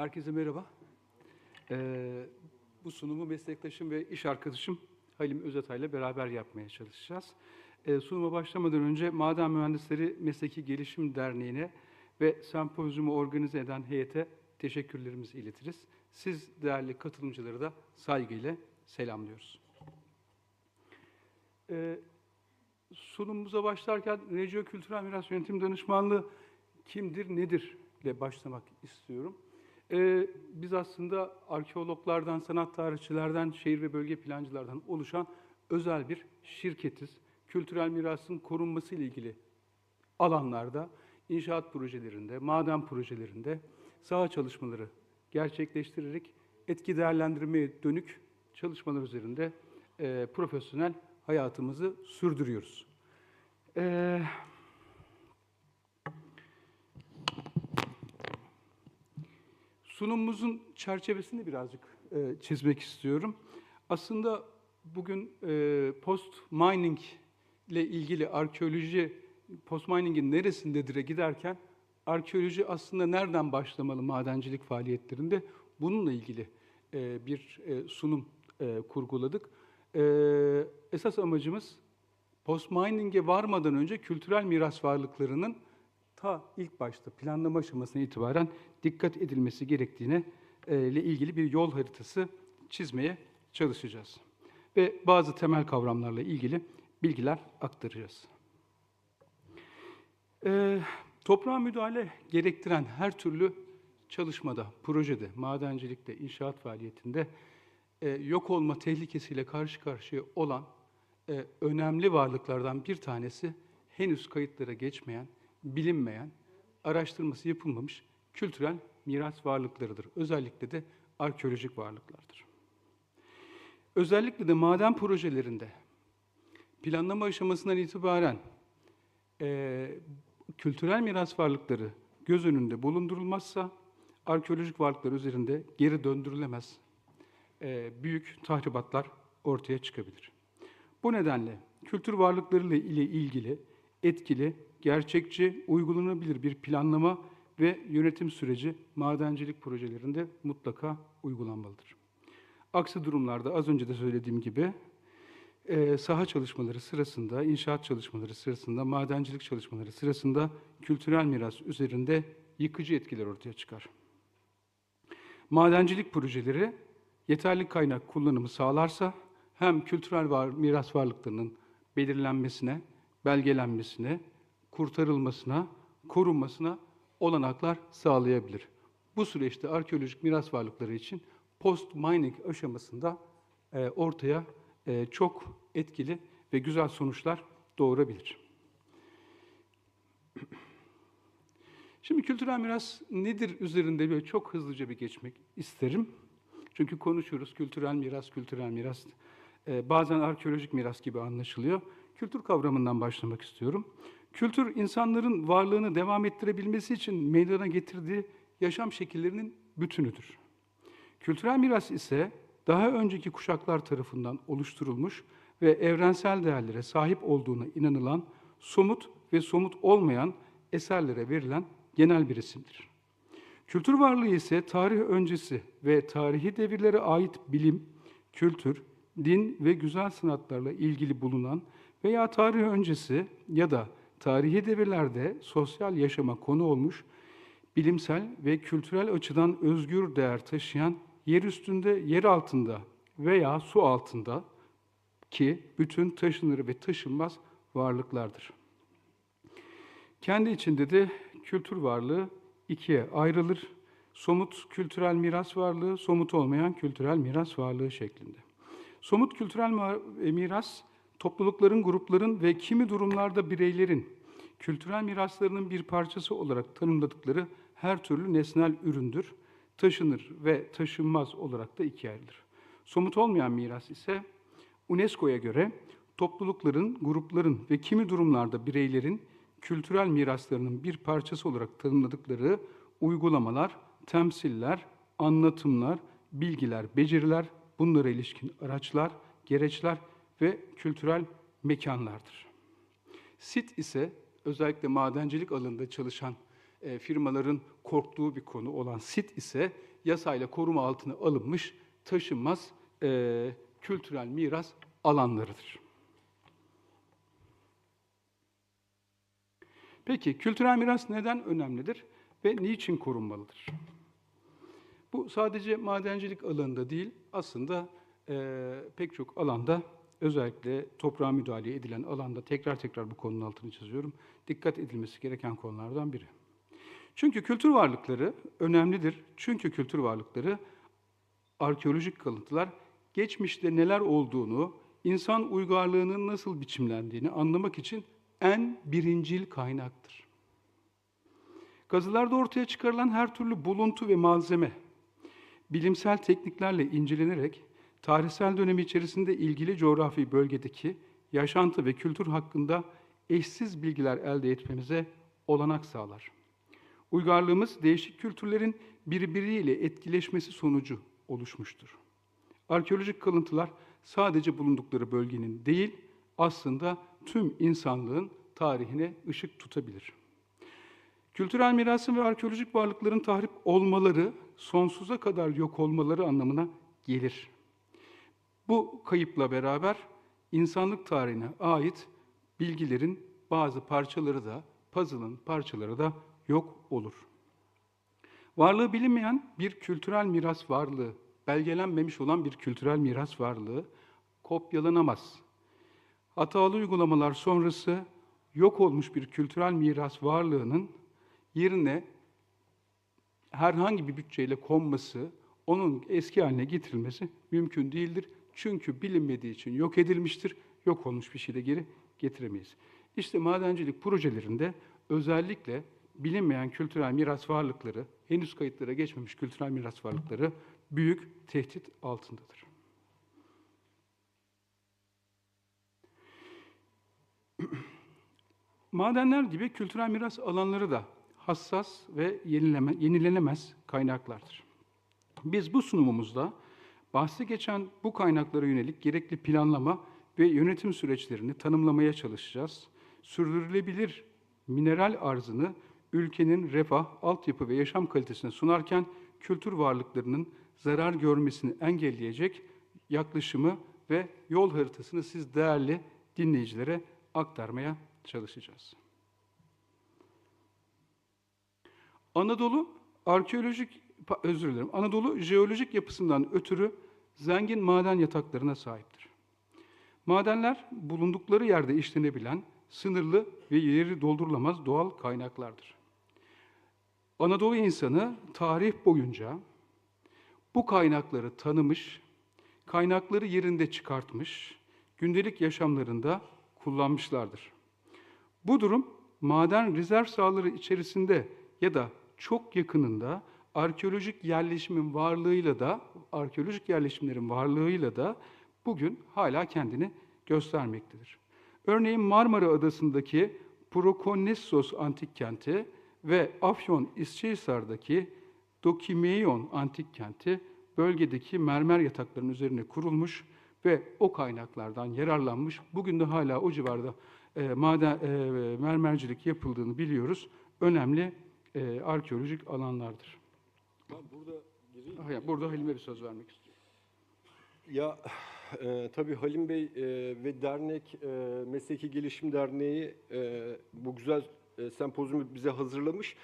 Herkese merhaba. Ee, bu sunumu meslektaşım ve iş arkadaşım Halim Özatay ile beraber yapmaya çalışacağız. Ee, sunuma başlamadan önce Maden Mühendisleri Mesleki Gelişim Derneği'ne ve sempozyumu organize eden heyete teşekkürlerimizi iletiriz. Siz değerli katılımcıları da saygıyla selamlıyoruz. Ee, sunumumuza başlarken Regio Kültürel Miras Yönetim Danışmanlığı kimdir, nedir ile başlamak istiyorum. Ee, biz aslında arkeologlardan, sanat tarihçilerden, şehir ve bölge plancılardan oluşan özel bir şirketiz. Kültürel mirasın korunması ile ilgili alanlarda, inşaat projelerinde, maden projelerinde saha çalışmaları gerçekleştirerek etki değerlendirmeye dönük çalışmalar üzerinde e, profesyonel hayatımızı sürdürüyoruz. Ee, sunumumuzun çerçevesini birazcık e, çizmek istiyorum. Aslında bugün e, post mining ile ilgili arkeoloji post mining'in neresindedir'e giderken arkeoloji aslında nereden başlamalı madencilik faaliyetlerinde bununla ilgili e, bir e, sunum e, kurguladık. E, esas amacımız post mining'e varmadan önce kültürel miras varlıklarının ta ilk başta planlama aşamasına itibaren dikkat edilmesi gerektiğine e, ile ilgili bir yol haritası çizmeye çalışacağız. Ve bazı temel kavramlarla ilgili bilgiler aktaracağız. E, toprağa müdahale gerektiren her türlü çalışmada, projede, madencilikte, inşaat faaliyetinde e, yok olma tehlikesiyle karşı karşıya olan e, önemli varlıklardan bir tanesi henüz kayıtlara geçmeyen, bilinmeyen, araştırması yapılmamış kültürel miras varlıklarıdır. Özellikle de arkeolojik varlıklardır. Özellikle de maden projelerinde planlama aşamasından itibaren e, kültürel miras varlıkları göz önünde bulundurulmazsa arkeolojik varlıklar üzerinde geri döndürülemez e, büyük tahribatlar ortaya çıkabilir. Bu nedenle kültür varlıkları ile ilgili etkili, gerçekçi, uygulanabilir bir planlama ve yönetim süreci madencilik projelerinde mutlaka uygulanmalıdır. Aksi durumlarda az önce de söylediğim gibi e, saha çalışmaları sırasında, inşaat çalışmaları sırasında, madencilik çalışmaları sırasında kültürel miras üzerinde yıkıcı etkiler ortaya çıkar. Madencilik projeleri yeterli kaynak kullanımı sağlarsa hem kültürel var, miras varlıklarının belirlenmesine, belgelenmesine, kurtarılmasına, korunmasına olanaklar sağlayabilir. Bu süreçte arkeolojik miras varlıkları için post-mining aşamasında e, ortaya e, çok etkili ve güzel sonuçlar doğurabilir. Şimdi kültürel miras nedir üzerinde böyle çok hızlıca bir geçmek isterim. Çünkü konuşuyoruz kültürel miras, kültürel miras. Ee, bazen arkeolojik miras gibi anlaşılıyor. Kültür kavramından başlamak istiyorum. Kültür, insanların varlığını devam ettirebilmesi için meydana getirdiği yaşam şekillerinin bütünüdür. Kültürel miras ise daha önceki kuşaklar tarafından oluşturulmuş ve evrensel değerlere sahip olduğuna inanılan somut ve somut olmayan eserlere verilen genel bir isimdir. Kültür varlığı ise tarih öncesi ve tarihi devirlere ait bilim, kültür, din ve güzel sanatlarla ilgili bulunan veya tarih öncesi ya da tarihi devirlerde sosyal yaşama konu olmuş, bilimsel ve kültürel açıdan özgür değer taşıyan yer üstünde, yer altında veya su altında ki bütün taşınır ve taşınmaz varlıklardır. Kendi içinde de kültür varlığı ikiye ayrılır. Somut kültürel miras varlığı, somut olmayan kültürel miras varlığı şeklinde. Somut kültürel miras, toplulukların, grupların ve kimi durumlarda bireylerin kültürel miraslarının bir parçası olarak tanımladıkları her türlü nesnel üründür. Taşınır ve taşınmaz olarak da ikiye ayrılır. Somut olmayan miras ise UNESCO'ya göre toplulukların, grupların ve kimi durumlarda bireylerin kültürel miraslarının bir parçası olarak tanımladıkları uygulamalar, temsiller, anlatımlar, bilgiler, beceriler, bunlara ilişkin araçlar, gereçler ve kültürel mekanlardır. Sit ise özellikle madencilik alanında çalışan e, firmaların korktuğu bir konu olan sit ise yasayla koruma altına alınmış taşınmaz e, kültürel miras alanlarıdır. Peki kültürel miras neden önemlidir ve niçin korunmalıdır? Bu sadece madencilik alanında değil, aslında eee, pek çok alanda, özellikle toprağa müdahale edilen alanda tekrar tekrar bu konunun altını çiziyorum, dikkat edilmesi gereken konulardan biri. Çünkü kültür varlıkları önemlidir. Çünkü kültür varlıkları arkeolojik kalıntılar geçmişte neler olduğunu, insan uygarlığının nasıl biçimlendiğini anlamak için en birincil kaynaktır. Kazılarda ortaya çıkarılan her türlü buluntu ve malzeme, bilimsel tekniklerle incelenerek tarihsel dönemi içerisinde ilgili coğrafi bölgedeki yaşantı ve kültür hakkında eşsiz bilgiler elde etmemize olanak sağlar. Uygarlığımız değişik kültürlerin birbiriyle etkileşmesi sonucu oluşmuştur. Arkeolojik kalıntılar sadece bulundukları bölgenin değil, aslında tüm insanlığın tarihine ışık tutabilir. Kültürel mirasın ve arkeolojik varlıkların tahrip olmaları, sonsuza kadar yok olmaları anlamına gelir. Bu kayıpla beraber insanlık tarihine ait bilgilerin bazı parçaları da, puzzle'ın parçaları da yok olur. Varlığı bilinmeyen bir kültürel miras varlığı, belgelenmemiş olan bir kültürel miras varlığı kopyalanamaz. Hatalı uygulamalar sonrası yok olmuş bir kültürel miras varlığının yerine herhangi bir bütçeyle konması, onun eski haline getirilmesi mümkün değildir. Çünkü bilinmediği için yok edilmiştir. Yok olmuş bir şey de geri getiremeyiz. İşte madencilik projelerinde özellikle bilinmeyen kültürel miras varlıkları, henüz kayıtlara geçmemiş kültürel miras varlıkları büyük tehdit altındadır. Madenler gibi kültürel miras alanları da hassas ve yenileme, yenilenemez kaynaklardır. Biz bu sunumumuzda bahsi geçen bu kaynaklara yönelik gerekli planlama ve yönetim süreçlerini tanımlamaya çalışacağız. Sürdürülebilir mineral arzını ülkenin refah, altyapı ve yaşam kalitesine sunarken kültür varlıklarının zarar görmesini engelleyecek yaklaşımı ve yol haritasını siz değerli dinleyicilere aktarmaya çalışacağız. Anadolu arkeolojik özür dilerim. Anadolu jeolojik yapısından ötürü zengin maden yataklarına sahiptir. Madenler bulundukları yerde işlenebilen sınırlı ve yeri doldurulamaz doğal kaynaklardır. Anadolu insanı tarih boyunca bu kaynakları tanımış, kaynakları yerinde çıkartmış, gündelik yaşamlarında kullanmışlardır. Bu durum maden rezerv sahaları içerisinde ya da çok yakınında arkeolojik yerleşimin varlığıyla da arkeolojik yerleşimlerin varlığıyla da bugün hala kendini göstermektedir. Örneğin Marmara Adası'ndaki Prokonnesos antik kenti ve Afyon İsçehisar'daki Dokimeion antik kenti bölgedeki mermer yataklarının üzerine kurulmuş ve o kaynaklardan yararlanmış. Bugün de hala o civarda e, maden e, mermercilik yapıldığını biliyoruz. Önemli e, arkeolojik alanlardır. Ben burada gireyim. Ah ya, Burada Halim'e bir söz vermek istiyorum. Ya e, tabii Halim Bey e, ve dernek e, Mesleki Gelişim Derneği e, bu güzel e, sempozyumu bize hazırlamış.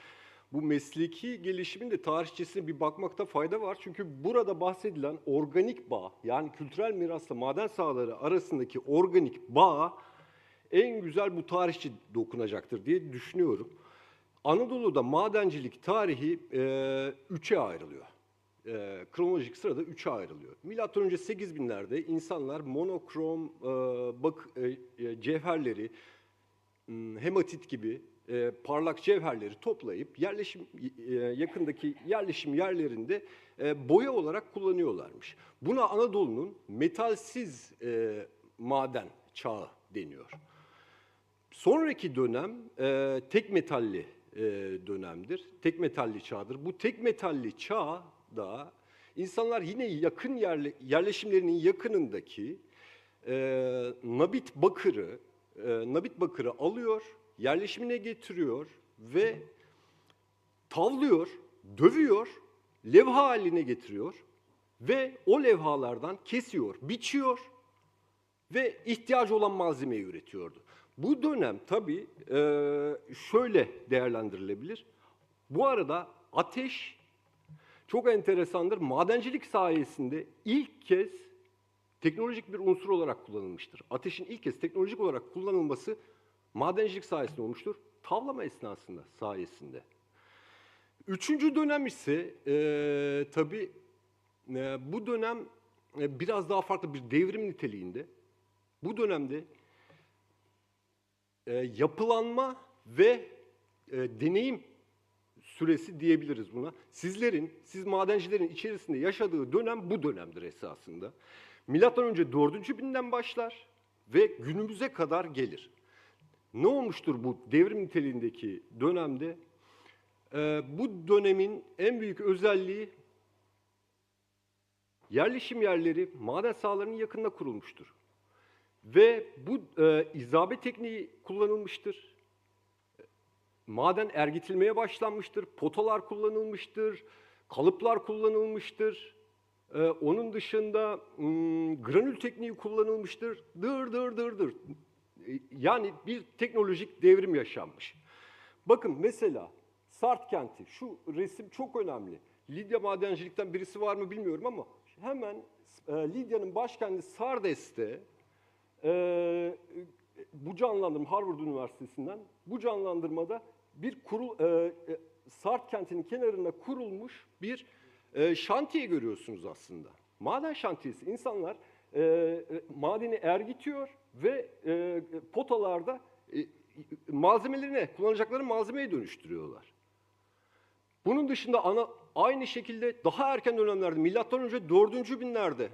Bu mesleki gelişimin de tarihçesine bir bakmakta fayda var. Çünkü burada bahsedilen organik bağ yani kültürel mirasla maden sahaları arasındaki organik bağ en güzel bu tarihçi dokunacaktır diye düşünüyorum. Anadolu'da madencilik tarihi e, üçe ayrılıyor. E, kronolojik sırada üçe ayrılıyor. Milattan önce 8000'lerde insanlar monokrom e, bak e, e, cevherleri, m, hematit gibi e, parlak cevherleri toplayıp yerleşim e, yakındaki yerleşim yerlerinde e, boya olarak kullanıyorlarmış. Buna Anadolu'nun metalsiz e, maden çağı deniyor. Sonraki dönem e, tek metalli e, dönemdir. Tek metalli çağdır. Bu tek metalli çağda insanlar yine yakın yerle, yerleşimlerinin yakınındaki e, nabit bakırı e, nabit bakırı alıyor, yerleşimine getiriyor ve tavlıyor, dövüyor, levha haline getiriyor ve o levhalardan kesiyor, biçiyor ve ihtiyacı olan malzemeyi üretiyordu. Bu dönem tabii e, şöyle değerlendirilebilir. Bu arada ateş çok enteresandır. Madencilik sayesinde ilk kez teknolojik bir unsur olarak kullanılmıştır. Ateşin ilk kez teknolojik olarak kullanılması madencilik sayesinde olmuştur. Tavlama esnasında sayesinde. Üçüncü dönem ise e, tabii e, bu dönem e, biraz daha farklı bir devrim niteliğinde. Bu dönemde e, yapılanma ve e, deneyim süresi diyebiliriz buna. Sizlerin, siz madencilerin içerisinde yaşadığı dönem bu dönemdir esasında. Milattan önce 4. binden başlar ve günümüze kadar gelir. Ne olmuştur bu devrim niteliğindeki dönemde? Ee, bu dönemin en büyük özelliği yerleşim yerleri maden sahalarının yakınına kurulmuştur. Ve bu e, izabe tekniği kullanılmıştır. Maden ergitilmeye başlanmıştır, potalar kullanılmıştır, kalıplar kullanılmıştır. Ee, onun dışında hmm, granül tekniği kullanılmıştır. Dır dır dır dır. Ee, Yani bir teknolojik devrim yaşanmış. Bakın mesela Sart kenti, şu resim çok önemli. Lidya madencilikten birisi var mı bilmiyorum ama hemen e, Lidya'nın başkenti Sardes'te ee, bu canlandırma Harvard Üniversitesi'nden bu canlandırmada bir kurul e, e, Sart kentinin kenarında kurulmuş bir e, şantiye görüyorsunuz aslında. Maden şantiyesi. İnsanlar e, e, madeni ergitiyor ve e, potalarda e, malzemelerine, kullanacakları malzemeye dönüştürüyorlar. Bunun dışında ana, aynı şekilde daha erken dönemlerde, milattan önce 4. binlerde,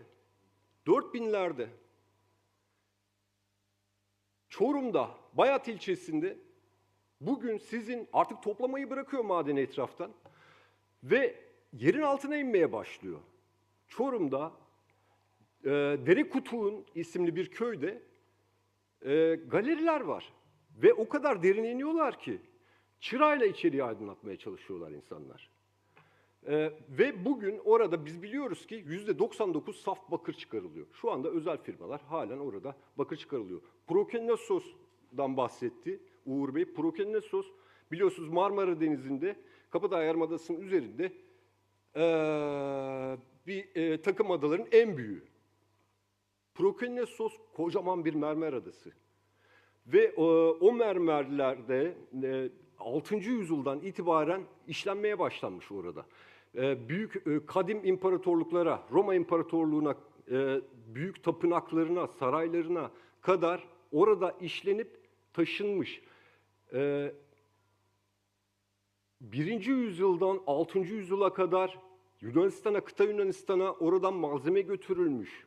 4000'lerde Çorum'da, Bayat ilçesinde bugün sizin artık toplamayı bırakıyor madeni etraftan ve yerin altına inmeye başlıyor. Çorum'da e, Dere Kutuğun isimli bir köyde e, galeriler var. Ve o kadar derine iniyorlar ki çırayla içeriği aydınlatmaya çalışıyorlar insanlar. Ee, ve bugün orada biz biliyoruz ki yüzde 99 saf bakır çıkarılıyor. Şu anda özel firmalar halen orada bakır çıkarılıyor. Prokennesos'dan bahsetti Uğur Bey. Prokennesos biliyorsunuz Marmara Denizi'nde Kabadağ Yarımadası'nın üzerinde ee, bir ee, takım adaların en büyüğü. Prokennesos kocaman bir mermer adası. Ve e, o mermerlerde e, 6. yüzyıldan itibaren işlenmeye başlanmış orada. E, büyük e, kadim imparatorluklara, Roma İmparatorluğu'na, e, büyük tapınaklarına, saraylarına kadar orada işlenip taşınmış. E, 1. yüzyıldan 6. yüzyıla kadar Yunanistan'a, kıta Yunanistan'a oradan malzeme götürülmüş.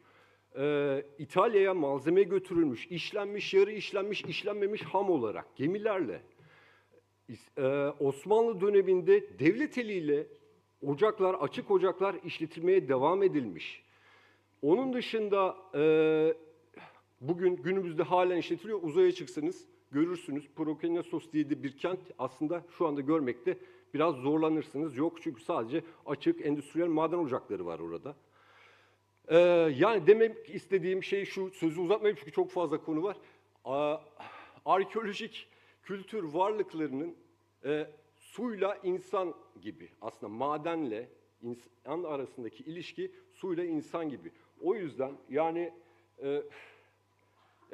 Ee, İtalya'ya malzeme götürülmüş, işlenmiş, yarı işlenmiş, işlenmemiş ham olarak gemilerle. İs- e, Osmanlı döneminde devlet eliyle ocaklar, açık ocaklar işletilmeye devam edilmiş. Onun dışında e, bugün günümüzde halen işletiliyor. Uzaya çıksanız görürsünüz. Prokennesos diye de bir kent aslında şu anda görmekte biraz zorlanırsınız. Yok çünkü sadece açık endüstriyel maden ocakları var orada. Ee, yani demek istediğim şey şu, sözü uzatmayayım çünkü çok fazla konu var. Aa, arkeolojik kültür varlıklarının e, suyla insan gibi, aslında madenle insan arasındaki ilişki suyla insan gibi. O yüzden yani e,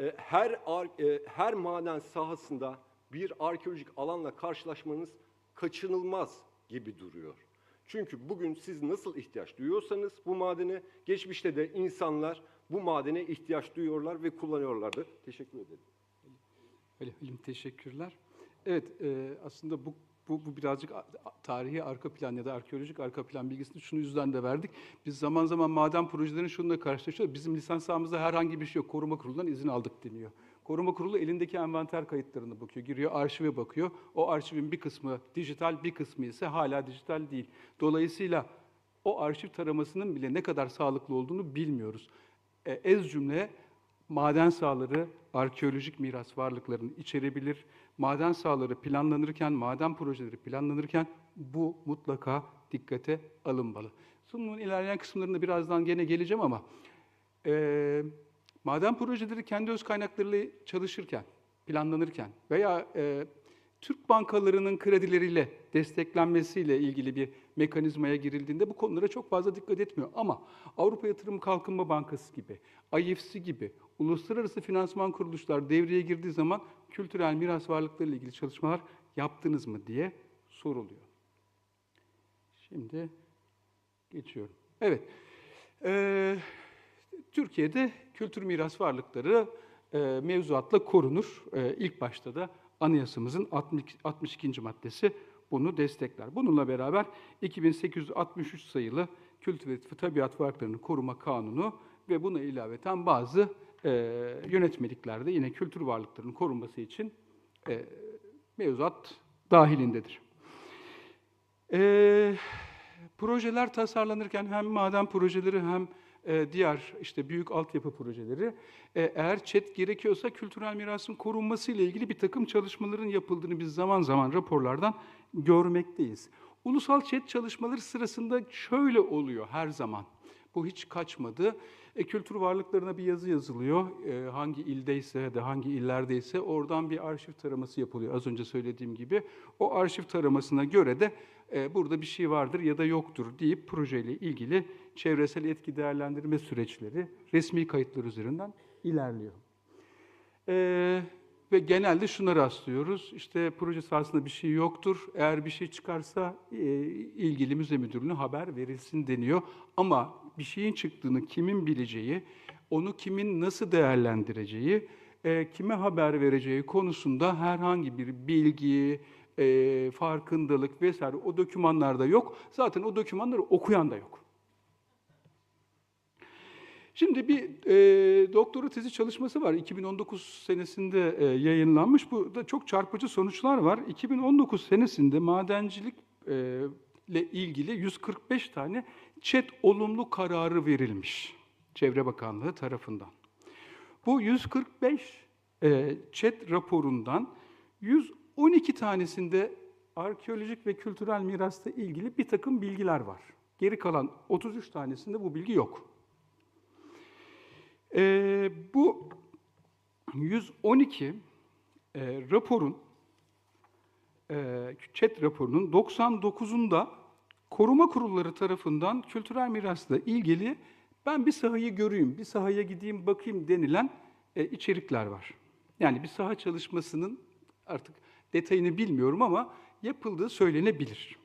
e, her e, her maden sahasında bir arkeolojik alanla karşılaşmanız kaçınılmaz gibi duruyor. Çünkü bugün siz nasıl ihtiyaç duyuyorsanız bu madene, geçmişte de insanlar bu madene ihtiyaç duyuyorlar ve kullanıyorlardı. Teşekkür ederim. Ali Halim teşekkürler. Evet, e, aslında bu, bu, bu birazcık tarihi arka plan ya da arkeolojik arka plan bilgisini şunu yüzden de verdik. Biz zaman zaman maden projelerini şununla karşılaşıyoruz. Bizim lisans sahamızda herhangi bir şey yok. Koruma kurulundan izin aldık deniyor. Koruma kurulu elindeki envanter kayıtlarına bakıyor, giriyor, arşive bakıyor. O arşivin bir kısmı dijital, bir kısmı ise hala dijital değil. Dolayısıyla o arşiv taramasının bile ne kadar sağlıklı olduğunu bilmiyoruz. E, ez cümle maden sahaları arkeolojik miras varlıklarını içerebilir. Maden sahaları planlanırken, maden projeleri planlanırken bu mutlaka dikkate alınmalı. Sunumun ilerleyen kısımlarında birazdan gene geleceğim ama eee maden projeleri kendi öz kaynaklarıyla çalışırken, planlanırken veya eee, Türk bankalarının kredileriyle desteklenmesiyle ilgili bir mekanizmaya girildiğinde bu konulara çok fazla dikkat etmiyor. Ama Avrupa Yatırım Kalkınma Bankası gibi, IFC gibi uluslararası finansman kuruluşlar devreye girdiği zaman kültürel miras varlıkları ile ilgili çalışmalar yaptınız mı diye soruluyor. Şimdi geçiyorum. Evet. Ee, Türkiye'de kültür miras varlıkları e, mevzuatla korunur. E, ilk başta da anayasamızın 60 62. maddesi bunu destekler. Bununla beraber 2863 sayılı Kültür ve Tabiat Varlıklarını Koruma Kanunu ve buna ilaveten bazı e, yönetmeliklerde yine kültür varlıklarının korunması için e, mevzuat dahilindedir. Ee, projeler tasarlanırken hem maden projeleri hem e, diğer işte büyük altyapı projeleri e, eğer ÇED gerekiyorsa kültürel mirasın korunması ile ilgili bir takım çalışmaların yapıldığını biz zaman zaman raporlardan görmekteyiz. Ulusal ÇED çalışmaları sırasında şöyle oluyor her zaman. Bu hiç kaçmadı. E, kültür varlıklarına bir yazı yazılıyor. E, hangi ildeyse da hangi illerdeyse oradan bir arşiv taraması yapılıyor. Az önce söylediğim gibi. O arşiv taramasına göre de e, burada bir şey vardır ya da yoktur deyip projeyle ilgili çevresel etki değerlendirme süreçleri resmi kayıtlar üzerinden ilerliyor. Ee, ve genelde şuna rastlıyoruz. İşte proje sahasında bir şey yoktur. Eğer bir şey çıkarsa e, ilgili müze müdürlüğüne haber verilsin deniyor. Ama bir şeyin çıktığını kimin bileceği, onu kimin nasıl değerlendireceği, e, kime haber vereceği konusunda herhangi bir bilgi, e, farkındalık vesaire o dokümanlarda yok. Zaten o dokümanları okuyan da yok. Şimdi bir e, doktora tezi çalışması var. 2019 senesinde e, yayınlanmış. Bu da çok çarpıcı sonuçlar var. 2019 senesinde madencilik e, ilgili 145 tane ÇED olumlu kararı verilmiş Çevre Bakanlığı tarafından. Bu 145 e, ÇED raporundan 112 tanesinde arkeolojik ve kültürel mirasla ilgili bir takım bilgiler var. Geri kalan 33 tanesinde bu bilgi yok. Ee, bu 112 e, raporun, e, ÇED raporunun 99'unda koruma kurulları tarafından kültürel mirasla ilgili ben bir sahayı göreyim, bir sahaya gideyim bakayım denilen e, içerikler var. Yani bir saha çalışmasının artık detayını bilmiyorum ama yapıldığı söylenebilir.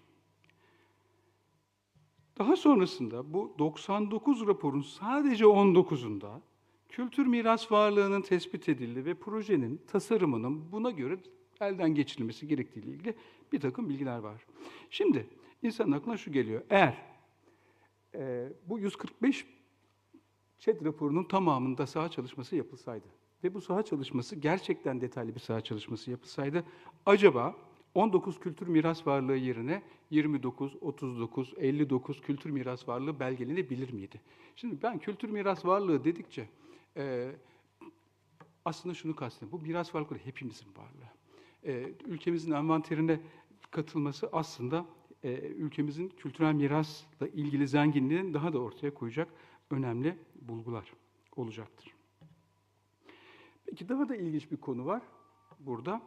Daha sonrasında bu 99 raporun sadece 19'unda kültür miras varlığının tespit edildiği ve projenin tasarımının buna göre elden geçirilmesi gerektiği ile ilgili bir takım bilgiler var. Şimdi insanın aklına şu geliyor. Eğer e, bu 145 ÇED raporunun tamamında saha çalışması yapılsaydı ve bu saha çalışması gerçekten detaylı bir saha çalışması yapılsaydı acaba 19 kültür miras varlığı yerine 29, 39, 59 kültür miras varlığı belgelenebilir miydi? Şimdi ben kültür miras varlığı dedikçe e, aslında şunu kastediyorum. Bu miras varlıkları hepimizin varlığı. E, ülkemizin envanterine katılması aslında e, ülkemizin kültürel mirasla ilgili zenginliğini daha da ortaya koyacak önemli bulgular olacaktır. Peki daha da ilginç bir konu var burada.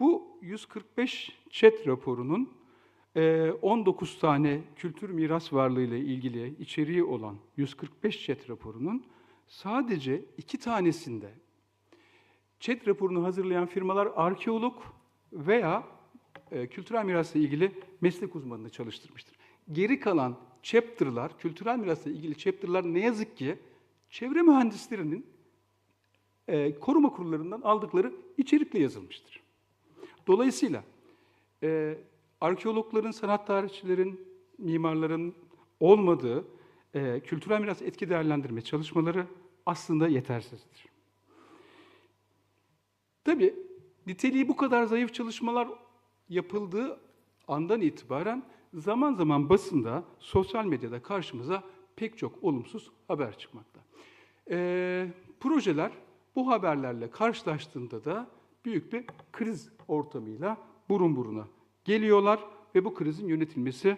Bu 145 ÇED raporunun e, 19 tane kültür miras varlığı ile ilgili içeriği olan 145 ÇED raporunun sadece iki tanesinde ÇED raporunu hazırlayan firmalar arkeolog veya e, kültürel mirasla ilgili meslek uzmanını çalıştırmıştır. Geri kalan chapter'lar, kültürel mirasla ilgili chapter'lar ne yazık ki çevre mühendislerinin e, koruma kurullarından aldıkları içerikle yazılmıştır. Dolayısıyla e, arkeologların, sanat tarihçilerin, mimarların olmadığı e, kültürel miras etki değerlendirme çalışmaları aslında yetersizdir. Tabii niteliği bu kadar zayıf çalışmalar yapıldığı andan itibaren zaman zaman basında, sosyal medyada karşımıza pek çok olumsuz haber çıkmakta. Ee, projeler bu haberlerle karşılaştığında da büyük bir kriz ortamıyla burun buruna geliyorlar ve bu krizin yönetilmesi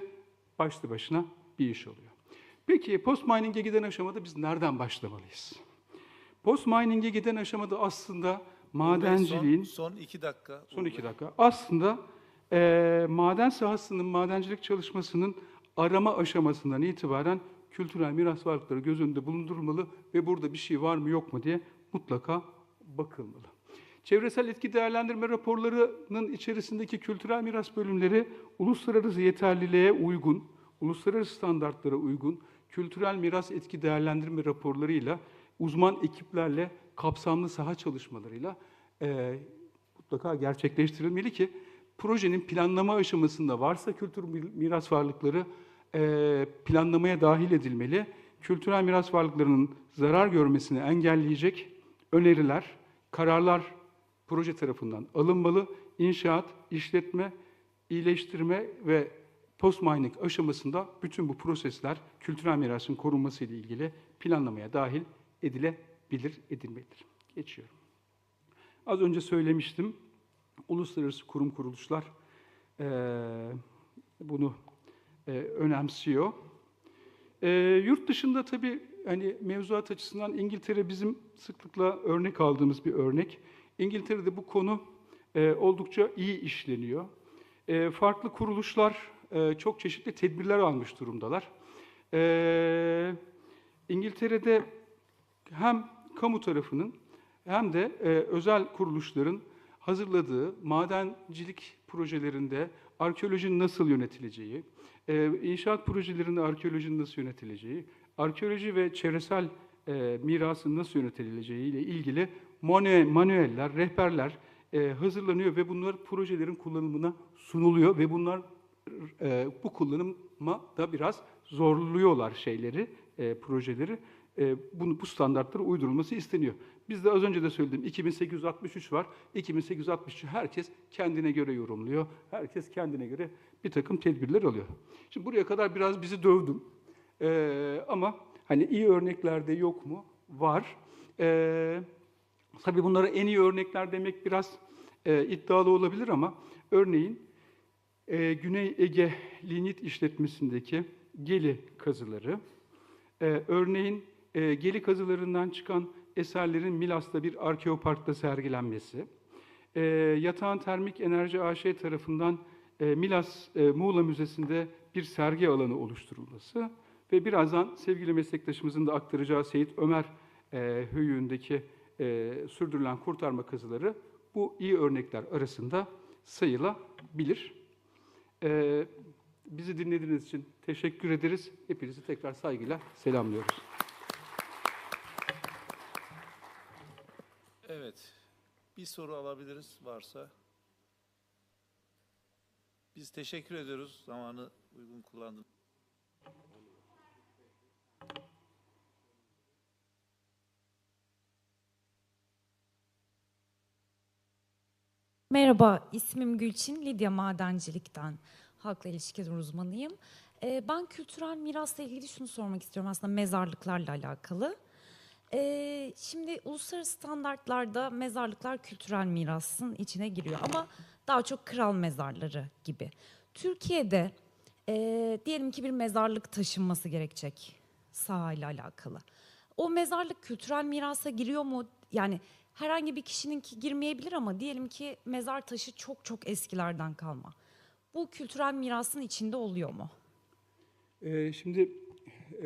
başlı başına bir iş oluyor. Peki post mining'e giden aşamada biz nereden başlamalıyız? Post mining'e giden aşamada aslında madenciliğin Son, son iki dakika. Son iki dakika. Aslında eee, maden sahasının, madencilik çalışmasının arama aşamasından itibaren kültürel miras varlıkları göz önünde bulundurulmalı ve burada bir şey var mı yok mu diye mutlaka bakılmalı. Çevresel etki değerlendirme raporlarının içerisindeki kültürel miras bölümleri uluslararası yeterliliğe uygun, uluslararası standartlara uygun kültürel miras etki değerlendirme raporlarıyla uzman ekiplerle kapsamlı saha çalışmalarıyla eee, mutlaka gerçekleştirilmeli ki projenin planlama aşamasında varsa kültür miras varlıkları eee, planlamaya dahil edilmeli. Kültürel miras varlıklarının zarar görmesini engelleyecek öneriler, kararlar proje tarafından alınmalı. İnşaat, işletme, iyileştirme ve post mining aşamasında bütün bu prosesler kültürel mirasın korunması ile ilgili planlamaya dahil edilebilir, edilmelidir. Geçiyorum. Az önce söylemiştim. Uluslararası kurum kuruluşlar eee, bunu eee, önemsiyor. Eee, yurt dışında tabii hani mevzuat açısından İngiltere bizim sıklıkla örnek aldığımız bir örnek. İngiltere'de bu konu eee, oldukça iyi işleniyor. Eee, farklı kuruluşlar eee, çok çeşitli tedbirler almış durumdalar. Eee, İngiltere'de hem kamu tarafının hem de e, özel kuruluşların hazırladığı madencilik projelerinde arkeolojinin nasıl yönetileceği, e, inşaat projelerinde arkeolojinin nasıl yönetileceği, arkeoloji ve çevresel e, mirasın nasıl yönetileceği ile ilgili manuel, manueller, rehberler e, hazırlanıyor ve bunlar projelerin kullanımına sunuluyor ve bunlar e, bu kullanıma da biraz zorluyorlar şeyleri, e, projeleri. E, bunu bu standartlara uydurulması isteniyor. Biz de az önce de söyledim 2863 var. 2863 herkes kendine göre yorumluyor. Herkes kendine göre bir takım tedbirler alıyor. Şimdi buraya kadar biraz bizi dövdüm. E, ama hani iyi örneklerde yok mu? Var. E, tabii bunlara en iyi örnekler demek biraz e, iddialı olabilir ama örneğin e, Güney Ege Lignit işletmesindeki geli kazıları, e, örneğin e, geli kazılarından çıkan eserlerin Milas'ta bir arkeoparkta sergilenmesi, e, Yatağan Termik Enerji AŞ tarafından e, Milas e, Muğla Müzesi'nde bir sergi alanı oluşturulması ve birazdan sevgili meslektaşımızın da aktaracağı Seyit Ömer e, höyüğündeki e, sürdürülen kurtarma kazıları bu iyi örnekler arasında sayılabilir. Ee, bizi dinlediğiniz için teşekkür ederiz. Hepinizi tekrar saygıyla selamlıyoruz. Evet. Bir soru alabiliriz varsa. Biz teşekkür ediyoruz. Zamanı uygun kullandın. Merhaba, ismim Gülçin, Lidya Madencilik'ten halkla ilişkiler uzmanıyım. Ee, ben kültürel mirasla ilgili şunu sormak istiyorum aslında mezarlıklarla alakalı. Ee, şimdi uluslararası standartlarda mezarlıklar kültürel mirasın içine giriyor ama daha çok kral mezarları gibi. Türkiye'de ee, diyelim ki bir mezarlık taşınması gerekecek sahayla alakalı. O mezarlık kültürel mirasa giriyor mu? Yani herhangi bir kişininki girmeyebilir ama diyelim ki mezar taşı çok çok eskilerden kalma. Bu kültürel mirasın içinde oluyor mu? Ee, şimdi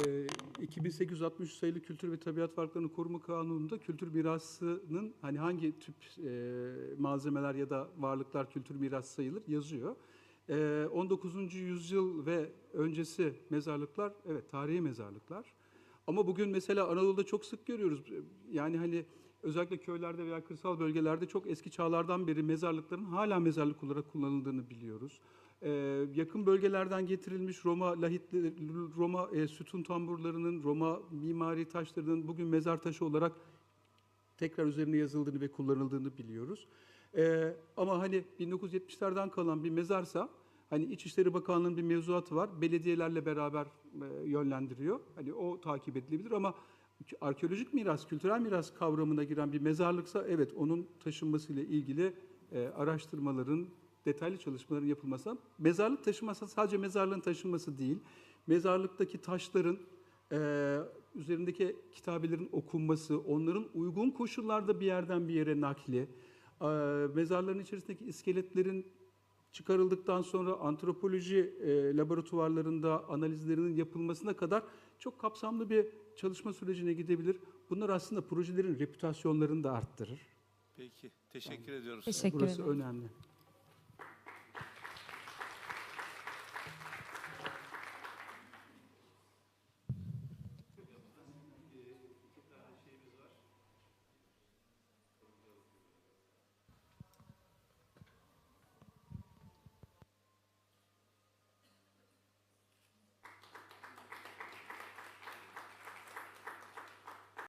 e, 2863 sayılı Kültür ve Tabiat Varlıklarını Koruma Kanunu'nda kültür mirasının hani hangi tip e, malzemeler ya da varlıklar kültür mirası sayılır yazıyor. E, 19. yüzyıl ve öncesi mezarlıklar evet tarihi mezarlıklar. Ama bugün mesela Anadolu'da çok sık görüyoruz. Yani hani özellikle köylerde veya kırsal bölgelerde çok eski çağlardan beri mezarlıkların hala mezarlık olarak kullanıldığını biliyoruz. Ee, yakın bölgelerden getirilmiş Roma lahitleri, Roma e, sütun tamburlarının, Roma mimari taşlarının bugün mezar taşı olarak tekrar üzerine yazıldığını ve kullanıldığını biliyoruz. Ee, ama hani 1970'lerden kalan bir mezarsa hani İçişleri Bakanlığı'nın bir mevzuatı var. Belediyelerle beraber e, yönlendiriyor. Hani o takip edilebilir ama arkeolojik miras, kültürel miras kavramına giren bir mezarlıksa evet onun taşınmasıyla ilgili e, araştırmaların, detaylı çalışmaların yapılması. Mezarlık taşınması sadece mezarlığın taşınması değil, mezarlıktaki taşların e, üzerindeki kitabelerin okunması, onların uygun koşullarda bir yerden bir yere nakli, e, mezarların içerisindeki iskeletlerin çıkarıldıktan sonra antropoloji e, laboratuvarlarında analizlerinin yapılmasına kadar çok kapsamlı bir çalışma sürecine gidebilir. Bunlar aslında projelerin reputasyonlarını da arttırır. Peki. Teşekkür ediyoruz. Teşekkür Burası ederim. önemli.